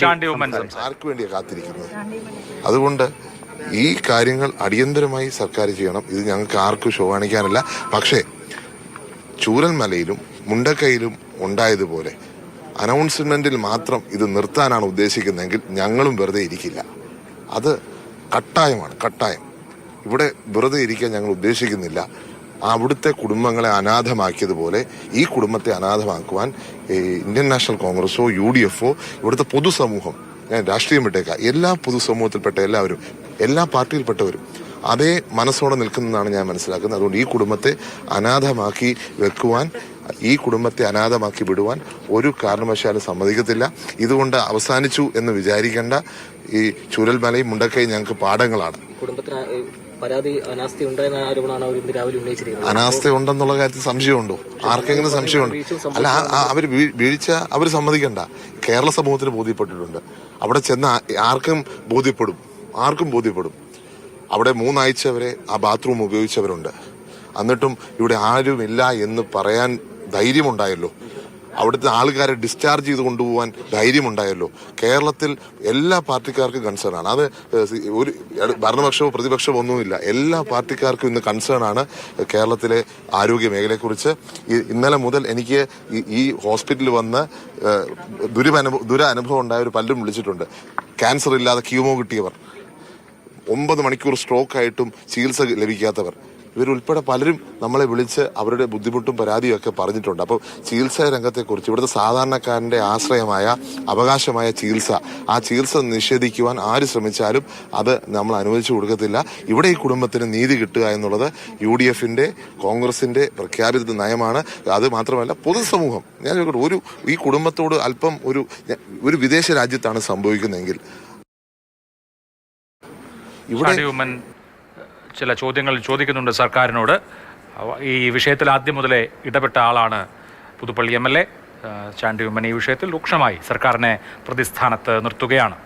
ചാണ്ടി ഉമ്മൻ. ആർക്കു വേണ്ടിയാണ് കാത്തിരിക്കുന്നത്? അതുകൊണ്ട് ഈ കാര്യങ്ങൾ അടിയന്തരമായി സർക്കാർ ചെയ്യണം. ഇത് ഞങ്ങൾക്ക് ആർക്കും ഷോ കാണിക്കാനല്ല. പക്ഷേ ചൂരൽമലയിലും മുണ്ടക്കയിലും ഉണ്ടായതുപോലെ അനൗൺസ്മെന്റിൽ മാത്രം ഇത് നിർത്താനാണ് ഉദ്ദേശിക്കുന്നതെങ്കിൽ ഞങ്ങളും വെറുതെ ഇരിക്കില്ല. അത് കട്ടായമാണ് കട്ടായം. ഇവിടെ വെറുതെ ഇരിക്കാൻ ഞങ്ങൾ ഉദ്ദേശിക്കുന്നില്ല. അവിടുത്തെ കുടുംബങ്ങളെ അനാഥമാക്കിയതുപോലെ ഈ കുടുംബത്തെ അനാഥമാക്കുവാൻ ഇന്ത്യൻ നാഷണൽ കോൺഗ്രസോ യു ഡി എഫോ ഇവിടുത്തെ പൊതുസമൂഹം ഞാൻ രാഷ്ട്രീയം വിട്ടേക്കാം എല്ലാ പൊതുസമൂഹത്തിൽപ്പെട്ട എല്ലാവരും എല്ലാ പാർട്ടിയിൽപ്പെട്ടവരും അതേ മനസ്സോടെ നിൽക്കുന്നതാണ് ഞാൻ മനസ്സിലാക്കുന്നത്. അതുകൊണ്ട് ഈ കുടുംബത്തെ അനാഥമാക്കി വെക്കുവാൻ ഈ കുടുംബത്തെ അനാഥമാക്കി വിടുവാൻ ഒരു കാരണവശാലും സമ്മതിക്കത്തില്ല. ഇതുകൊണ്ട് അവസാനിച്ചു എന്ന് വിചാരിക്കേണ്ട ഈ ചുരൽമലയും മുണ്ടക്കയും ഞങ്ങൾക്ക് പാഠങ്ങളാണ്. കുടുംബത്തിന് പരാതി അനാസ്ഥ ഉണ്ടെന്ന ആരോപണമാണ് അവർ ഇന്ന് രാവിലെ ഉന്നയിച്ചിരിക്കുന്നത്. അനാസ്ഥ ഉണ്ടെന്നുള്ള കാര്യത്തിൽ സംശയമുണ്ടോ? ആർക്കെങ്കിലും സംശയമുണ്ട്? അല്ല അവർ വീഴ്ച അവർ സമ്മതിക്കണ്ട. കേരള സമൂഹത്തിന് ബോധ്യപ്പെട്ടിട്ടുണ്ട്. അവിടെ ചെന്ന ആർക്കും ബോധ്യപ്പെടും. ആർക്കും ബോധ്യപ്പെടും. അവിടെ മൂന്നാഴ്ച വരെ ആ ബാത്റൂം ഉപയോഗിച്ചവരുണ്ട്. എന്നിട്ടും ഇവിടെ ആരുമില്ല എന്ന് പറയാൻ ധൈര്യമുണ്ടായല്ലോ. അവിടുത്തെ ആൾക്കാരെ ഡിസ്ചാർജ് ചെയ്ത് കൊണ്ടുപോകാൻ ധൈര്യമുണ്ടായല്ലോ. കേരളത്തിൽ എല്ലാ പാർട്ടിക്കാർക്കും കൺസേൺ ആണ്. അത് ഒരു ഭരണപക്ഷമോ പ്രതിപക്ഷമോ ഒന്നുമില്ല. എല്ലാ പാർട്ടിക്കാർക്കും ഇന്ന് കൺസേൺ ആണ് കേരളത്തിലെ ആരോഗ്യ മേഖലയെക്കുറിച്ച്. ഇന്നലെ മുതൽ എനിക്ക് ഈ- ഹോസ്പിറ്റലിൽ വന്ന് ദുരനുഭവ ദുരനുഭവം ദുര അനുഭവം ഉണ്ടായ ഒരു പലരും വിളിച്ചിട്ടുണ്ട്. ക്യാൻസർ ഇല്ലാതെ ക്യൂമോ കിട്ടിയവർ. ഒമ്പത് മണിക്കൂർ സ്ട്രോക്ക് ആയിട്ടും ചികിത്സ ലഭിക്കാത്തവർ. ഇവരുൾപ്പെടെ പലരും നമ്മളെ വിളിച്ച് അവരുടെ ബുദ്ധിമുട്ടും പരാതിയും ഒക്കെ പറഞ്ഞിട്ടുണ്ട്. അപ്പോൾ ചികിത്സാ രംഗത്തെക്കുറിച്ച് ഇവിടുത്തെ സാധാരണക്കാരന്റെ ആശ്രയമായ അവകാശമായ ചികിത്സ ആ ചികിത്സ നിഷേധിക്കുവാൻ ആര് ശ്രമിച്ചാലും അത് നമ്മൾ അനുവദിച്ചു കൊടുക്കത്തില്ല. ഇവിടെ ഈ കുടുംബത്തിന് നീതി കിട്ടുക എന്നുള്ളത് യു ഡി എഫിന്റെ കോൺഗ്രസിന്റെ പ്രഖ്യാപിത നയമാണ്. അത് മാത്രമല്ല പൊതുസമൂഹം ഞാൻ ചോദിക്കട്ടെ ഒരു ഈ കുടുംബത്തോട് അല്പം ഒരു ഒരു വിദേശ രാജ്യത്താണ് സംഭവിക്കുന്നതെങ്കിൽ? ഇവിടെ ചില ചോദ്യങ്ങൾ ചോദിക്കുന്നുണ്ട് സർക്കാരിനോട്. ഈ വിഷയത്തിൽ ആദ്യം മുതലേ ഇടപെട്ട ആളാണ് Puthuppally M L A Chandy Oommen. ഈ വിഷയത്തിൽ രൂക്ഷമായി സർക്കാരിനെ പ്രതിസ്ഥാനത്ത് നിർത്തുകയാണ്.